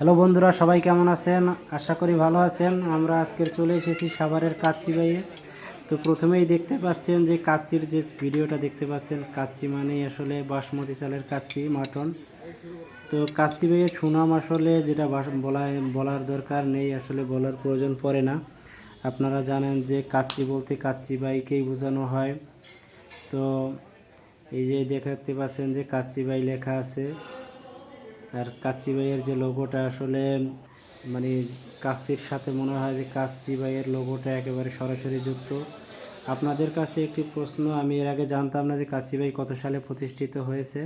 Hello বন্ধুরা, সবাই কেমন আছেন? আশা করি ভালো আছেন। আমরা আজকের চলে এসেছি সাভারের কাচ্চি বাইয়ে। তো প্রথমেই দেখতে পাচ্ছেন যে কাচ্চির যে ভিডিওটা দেখতে পাচ্ছেন, কাচ্চি মানেই আসলে বাসমতি চালের কাচ্চি, মাটন। তো কাচ্চি বাইয়ের সুনাম আসলে যেটা বলা বলার দরকার নেই, আসলে বলার প্রয়োজন পড়ে না। আপনারা জানেন যে কাচ্চি বলতে কাচ্চি বাইকেই বোঝানো হয়। তো এই যে দেখাতে পাচ্ছেন যে কাচ্চি বাই লেখা আছে। আর কাচ্চি বাইয়ের যে লোগোটা আসলে মানে কাচ্চির সাথে মনে হয় যে কাচ্চি বাইয়ের লোগোটা একেবারে সরাসরি যুক্ত। আপনাদের কাছে একটি প্রশ্ন, আমি এর আগে জানতাম না যে কাচ্চি বাই কত সালে প্রতিষ্ঠিত হয়েছে।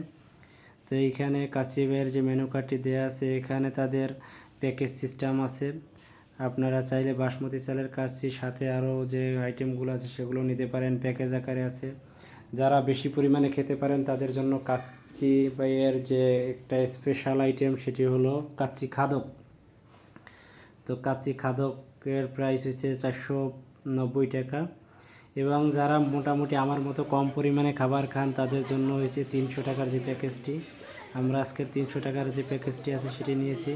তো এইখানে কাচ্চি বাইয়ের যে মেনু কার্ডটি দেওয়া আছে, এখানে তাদের প্যাকেজ সিস্টেম আছে। আপনারা চাইলে বাসমতি চালের কাচ্চি, সাথে আরও যে আইটেমগুলো আছে সেগুলো নিতে পারেন প্যাকেজ আকারে আছে। যারা বেশি পরিমাণে খেতে পারেন, তাদের জন্য কাচ্চি বাইয়ের যে একটা স্পেশাল আইটেম সেটি হলো কাচ্চি খাদক। তো কাচ্চি খাদকের প্রাইস হচ্ছে চারশো নব্বই টাকা এবং যারা মোটামুটি আমার মতো কম পরিমাণে খাবার খান, তাদের জন্য হয়েছে তিনশো টাকার যে প্যাকেজটি আমরা আজকের তিনশো টাকার যে প্যাকেজটি আছে সেটি নিয়েছি।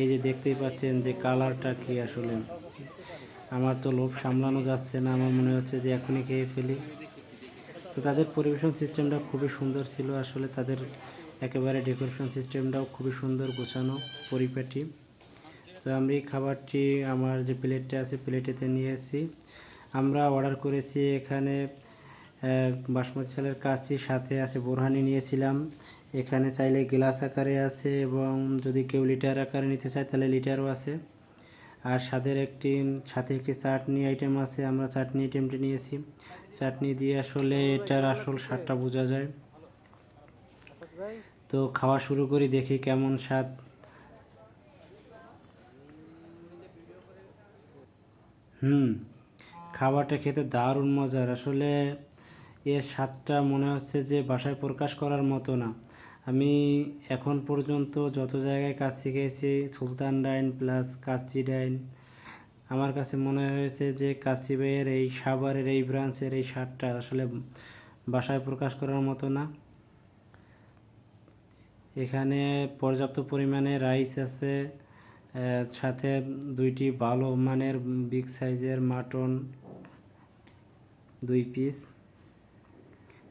এই যে দেখতেই পাচ্ছেন যে কালারটা কি আসলে। আমার তো লোভ সামলানো যাচ্ছে না, আমার মনে হচ্ছে যে এখনই খেয়ে ফেলি। তো তাদের পরিবেশন সিস্টেমটা খুবই সুন্দর ছিল। আসলে তাদের একেবারে ডেকোরেশন সিস্টেমটাও খুবই সুন্দর গোছানো, পরিপাটি। তো আমি খাবারটি, আমার যে প্লেটটা আছে, প্লেটেতে নিয়ে এসেছি। আমরা অর্ডার করেছি এখানে বাসমতি চালের কাচ্চি সাথে আছে বোরহানি নিয়েছিলাম। এখানে চাইলে গ্লাস আকারে আছে এবং যদি কেউ লিটার আকারে নিতে চায় তাহলে লিটারও আছে। আর স্বাদের একটি সাথে একটি চাটনি আইটেম আছে, আমরা চাটনি আইটেমটি নিয়েছি। চাটনি দিয়ে আসলে এটার আসল স্বাদটা বোঝা যায়। তো খাওয়া শুরু করি, দেখি কেমন স্বাদ। হুম, খাবারটা খেতে দারুণ মজার। আসলে এর স্বাদটা মনে হচ্ছে যে বাসায় প্রকাশ করার মতো না। আমি এখন পর্যন্ত যত জায়গায় কাজ শিখেছি সুলতান ডাইন প্লাস কাচ্চি ডাইন, আমার কাছে মনে হয়েছে যে কাচ্চি বাইয়ের এই সাভারের এই ব্রাঞ্চের এই স্বাদটা আসলে বাসায় প্রকাশ করার মতো না। এখানে পর্যাপ্ত পরিমাণে রাইস আছে সাথে দুইটি ভালো মানের বিগ সাইজের মাটন, দুই পিস।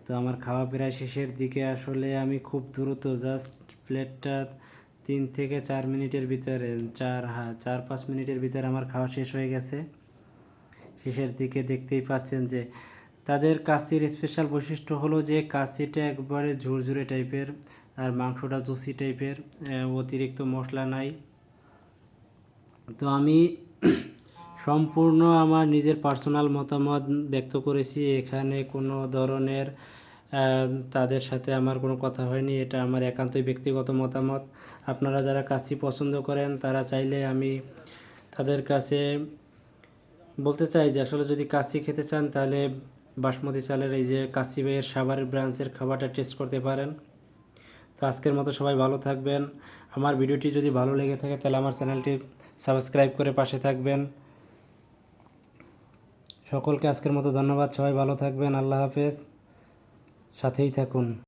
তো আমার খাওয়া প্রায় শেষের দিকে। আসলে আমি খুব দ্রুত জাস্ট প্লেটটা তিন থেকে চার মিনিটের ভিতরে, চার হ্যাঁ চার, পাঁচ মিনিটের ভিতরে আমার খাওয়া শেষ হয়ে গেছে। শেষের দিকে দেখতেই পাচ্ছেন যে তাদের কাশির স্পেশাল বৈশিষ্ট্য হলো যে কাশিটা একবারে ঝুরঝুরে টাইপের আর মাংসটা জুসি টাইপের অতিরিক্ত মশলা নাই। তো আমি সম্পূর্ণ আমার নিজের পার্সোনাল মতামত ব্যক্ত করেছি। এখানে কোনো ধরনের তাদের সাথে আমার কোনো কথা হয়নি। এটা আমার একান্তই ব্যক্তিগত মতামত। আপনারা যারা কাচ্চি পছন্দ করেন, তারা চাইলে আমি তাদের কাছে বলতে চাই যে, আসলে যদি কাচ্চি খেতে চান, তাহলে বাসমতি চালের এই যে কাচ্চি ভাইয়ের সাভারের ব্রাঞ্চের খাবারটা টেস্ট করতে পারেন। তো আজকের মতো সবাই ভালো থাকবেন। আমার ভিডিওটি যদি ভালো লেগে থাকে, তাহলে আমার চ্যানেলটি সাবস্ক্রাইব করে পাশে থাকবেন। সকলকে আজকের মতো ধন্যবাদ। সবাই ভালো থাকবেন। আল্লাহ হাফেজ। সাথেই থাকুন।